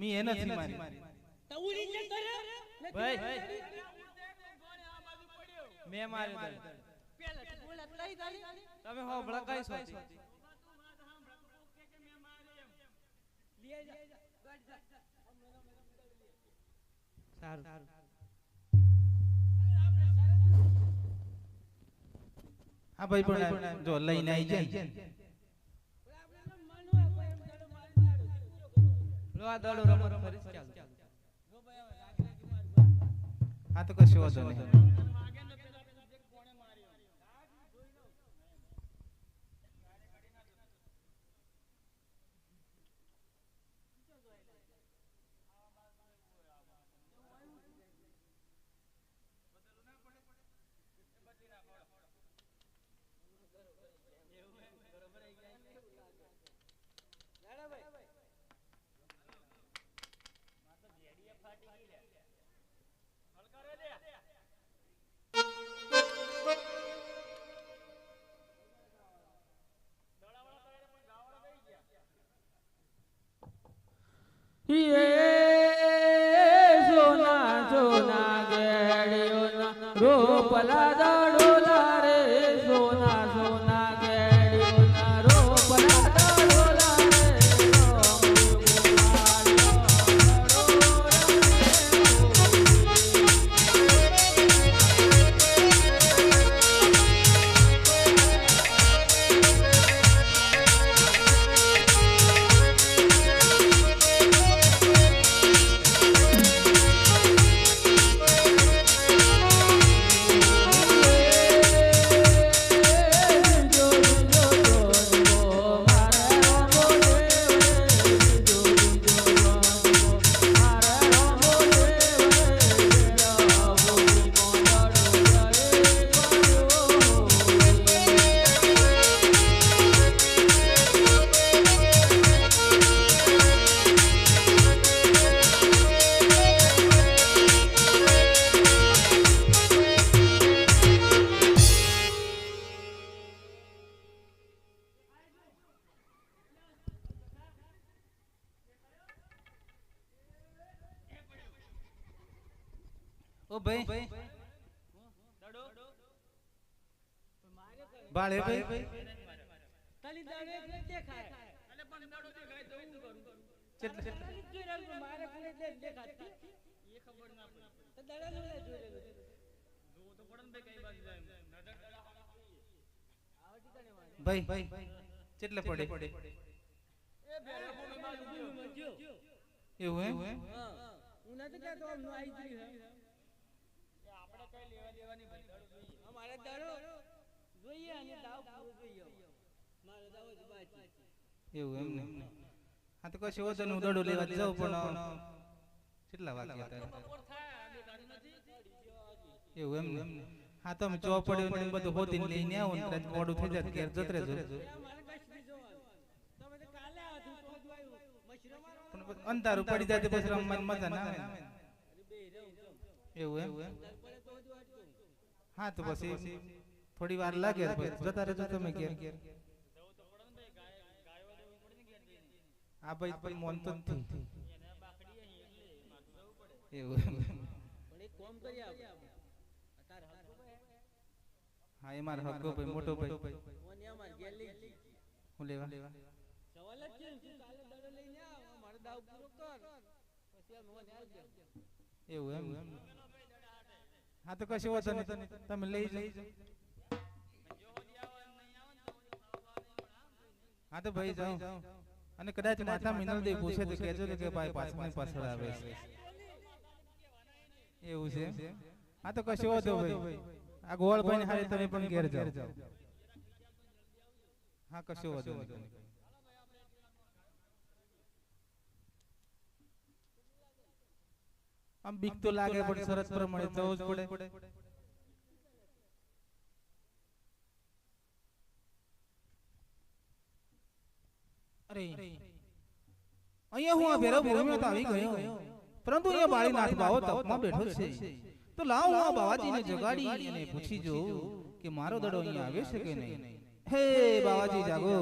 મી એ નથી મારી. તો ઉડી જતો ભાઈ. મે મારે દર. પેલા બોલા તઈ તારી તમે હો ભડકાઈ છો. તે. લે જા ગાડી જા. સારું. હા ભાઈ પણ જો લઈને આવી જાય લો આ દાડો રમત તો કશું વાંધો નહીં. સોના સોના ગેડિયોના રોપલા દડોલા ઓ ભાઈ. ભાળે ભાઈ. તારી દાડો એક નથી દેખાય. ગાય તારી જ જોઈ રહેલું, પણ મારે કોઈ દે- દેખાતી. તો દાડાને બધા જોઈ લેજો જો તો રહેલું. ભાઈ ભાઈ કેટલે પડે? ભૂમિમાં જો. એવું હે હા. હું નથી તો આમ નો આઈ ગઈ હે. અમારે દાડો જોઈએ અને દાવ પૂરો જોઈએ. મારો દાવો જ બાકી. એવું એમ ને? હા તો કશી વાંધો હું દડો લેવા જાઉં પણ કેટલા વાગ્યા હતા એવું એમ ને? હા તમે ચો ને એમ બધું હોતીને લઈને આવો ને કદાચ મોડું થઈ જાય ઘેર જત રહેજો અંધારું પડી જાય તો પછી રમવાની મજા ના આવે. એવું એમ. હા તો પછી થોડી વાર લાગે તો જતા રહેજો તમે ઘેર. હા ભાઈ પણ મોન તો નથી એવું હે. એ મારો હક્કો ભાઈ મોટો ભાઈ. હું લેવા? સવાલ જ છે કાલે દાડો લઈને આવ, અમારો દાવ પૂરો કર. પછી અમે ઓને આલ એવું એમ. હા તો કશું વાંધો નહીં તમે લઈ જાઓ. હા તો ભાઈ જાઓ. અને કદાચ માતા મિનલ દેવ પૂછે તો કહેજો કે ભાઈ પાછળ ને પાછળ આવે છે. એવું છે? હા તો કશું વાંધો ભાઈ આ ગોળ ભાઈ હારે તમે પણ ઘેર જાઓ. હા કશું વાંધો નહીં. આમ બીક તો લાગે પણ શરત પ્રમાણે જવું જ પડે. અરે. અહીંયા હું આ ભેરવ ભૂમિમાં તો આવી ગયો. પરંતુ અહીંયા બાળીનાથ બાવો તપમાં બેઠો છે. તો લાવ હું આ બાવાજીને જગાડી અને પૂછી જોઉં કે મારો દડો અહીંયા આવ્યો છે કે નહીં? હે બાવાજી જાગો.